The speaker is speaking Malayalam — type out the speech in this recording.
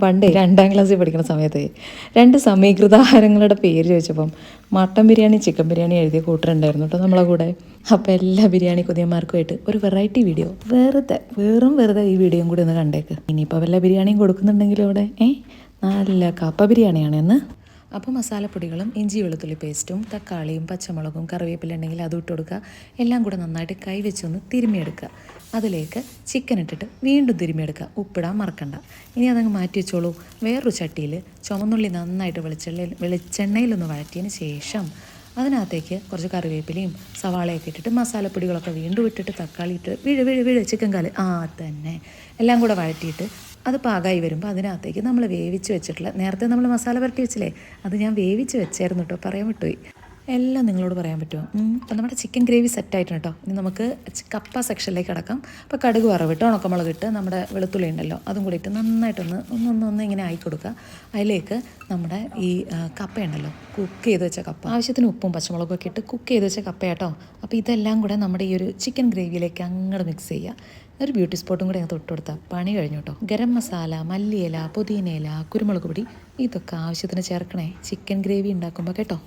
പണ്ട് രണ്ടാം ക്ലാസ്സിൽ പഠിക്കുന്ന സമയത്ത് രണ്ട് സമീകൃത ആഹാരങ്ങളുടെ പേര് ചോദിച്ചപ്പം മട്ടൻ ബിരിയാണി ചിക്കൻ ബിരിയാണി എഴുതിയ കൂട്ടരുണ്ടായിരുന്നു കേട്ടോ നമ്മളെ കൂടെ. അപ്പോൾ എല്ലാ ബിരിയാണി കൊതിയന്മാർക്കുമായിട്ട് ഒരു വെറൈറ്റി വീഡിയോ വെറുതെ വെറും വെറുതെ ഈ വീഡിയോയും കൂടി ഒന്ന് കണ്ടേക്ക്. ഇനിയിപ്പോൾ വല്ല ബിരിയാണിയും കൊടുക്കുന്നുണ്ടെങ്കിലും ഇവിടെ ഏ? നല്ല കപ്പ ബിരിയാണിയാണ് എന്ന് അപ്പോൾ മസാലപ്പൊടികളും ഇഞ്ചി വെളുത്തുള്ളി പേസ്റ്റും തക്കാളിയും പച്ചമുളകും കറിവേപ്പില ഉണ്ടെങ്കിൽ അതും ഇട്ട് കൊടുക്കുക. എല്ലാം കൂടെ നന്നായിട്ട് കൈ വെച്ചൊന്ന് തിരുമ്മിയെടുക്കുക. അതിലേക്ക് ചിക്കൻ ഇട്ടിട്ട് വീണ്ടും തിരുമ്മിയെടുക്കുക. ഉപ്പിടാൻ മറക്കണ്ട. ഇനി അതങ്ങ് മാറ്റി വെച്ചോളൂ. വേറൊരു ചട്ടിയിൽ ചുമന്നുള്ളി നന്നായിട്ട് വെളിച്ചെണ്ണയിൽ വെളിച്ചെണ്ണയിലൊന്ന് വഴറ്റിയതിന് ശേഷം അതിനകത്തേക്ക് കുറച്ച് കറിവേപ്പിലയും സവാളയൊക്കെ ഇട്ടിട്ട് മസാലപ്പൊടികളൊക്കെ വീണ്ടും ഇട്ടിട്ട് തക്കാളി ഇട്ട് വീഴ് വീഴ് വീഴ് ചിക്കൻ കാൽ. ആ തന്നെ. എല്ലാം കൂടെ വഴറ്റിയിട്ട് അത് പാകമായി വരുമ്പോൾ അതിനകത്തേക്ക് നമ്മൾ വേവിച്ച് വെച്ചിട്ടുള്ള നേരത്തെ നമ്മൾ മസാല പുരട്ടി വെച്ചില്ലേ അത് ഞാൻ വേവിച്ച് വെച്ചായിരുന്നു കേട്ടോ പറയാൻ വിട്ടുപോയി. എല്ലാം നിങ്ങളോട് പറയാൻ പറ്റുമോ? അപ്പോൾ നമ്മുടെ ചിക്കൻ ഗ്രേവി സെറ്റ് ആയിട്ടുണ്ട് കേട്ടോ ഇനി നമുക്ക് കപ്പ സെക്ഷനിലേക്ക് കിടക്കാം. അപ്പോൾ കടുക് വറവിട്ട് ഉണക്കമുളക് ഇട്ട് നമ്മുടെ വെളുത്തുള്ളി ഉണ്ടല്ലോ അതും കൂടി ഇട്ട് നന്നായിട്ടൊന്ന് ഒന്നൊന്ന് ഒന്ന് ഇങ്ങനെ ആയി കൊടുക്കുക. അതിലേക്ക് നമ്മുടെ ഈ കപ്പ ഉണ്ടല്ലോ കുക്ക് ചെയ്ത് വെച്ച കപ്പ. ആവശ്യത്തിന് ഉപ്പും പച്ചമുളകും ഒക്കെ ഇട്ട് കുക്ക് ചെയ്ത് വെച്ച കപ്പ കേട്ടോ അപ്പോൾ ഇതെല്ലാം കൂടെ നമ്മുടെ ഈ ഒരു ചിക്കൻ ഗ്രേവിയിലേക്ക് അങ്ങോട്ട് മിക്സ് ചെയ്യുക. ഒരു ബ്യൂട്ടി സ്പോട്ടും കൂടെ തൊട്ട് കൊടുത്താൽ പണി കഴിഞ്ഞു കേട്ടോ ഗരം മസാല മല്ലിയില പുതിനയില കുരുമുളക് പൊടി ഇതൊക്കെ ആവശ്യത്തിന് ചേർക്കണേ. ചിക്കൻ ഗ്രേവി ഉണ്ടാക്കുമ്പോൾ കേട്ടോ.